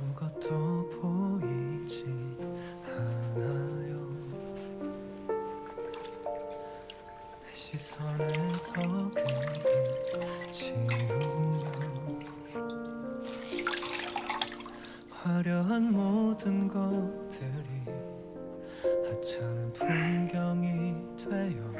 아무것도 보이지 않아요? 내 시선에서 그대 지우며 화려한 모든 것들이 하찮은 풍경이 되어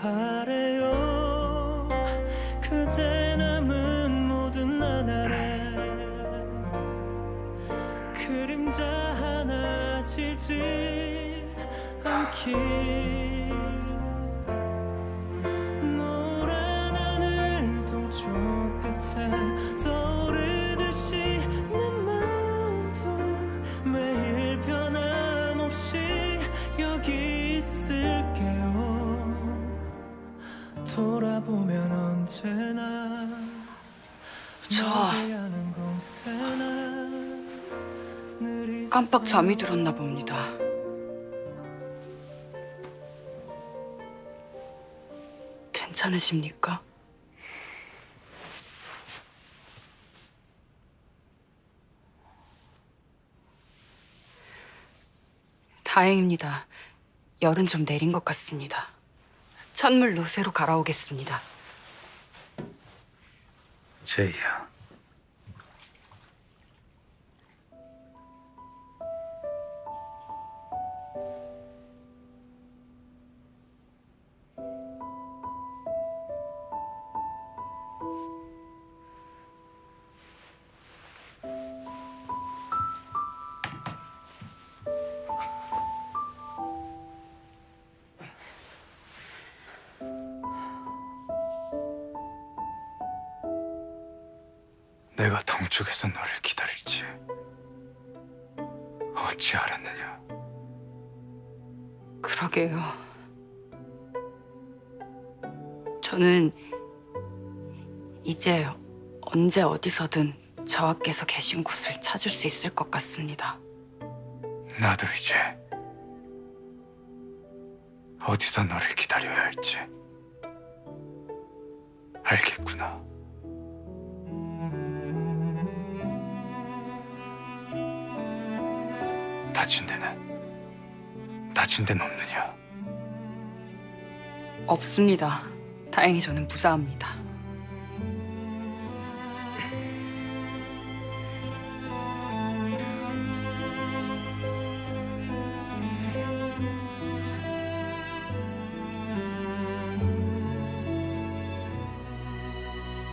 바래요. 그대 남은 모든 나날에 그림자 하나 지지 않기 저 깜빡 잠이. 들었나 봅니다. 괜찮으십니까? 다행입니다. 열은 좀 내린 것 같습니다. 찬물로 새로 갈아오겠습니다. 제이 내가 동쪽에서 너를 기다릴지 어찌 알았느냐 그러게요. 저는 이제 언제 어디서든 저하께서 계신 곳을 찾을 수 있을 것 같습니다. 나도 이제 어디서 너를 기다려야 할지 알겠구나. 다친 데는 다친 데는 없느냐? 없습니다. 다행히 저는 무사합니다.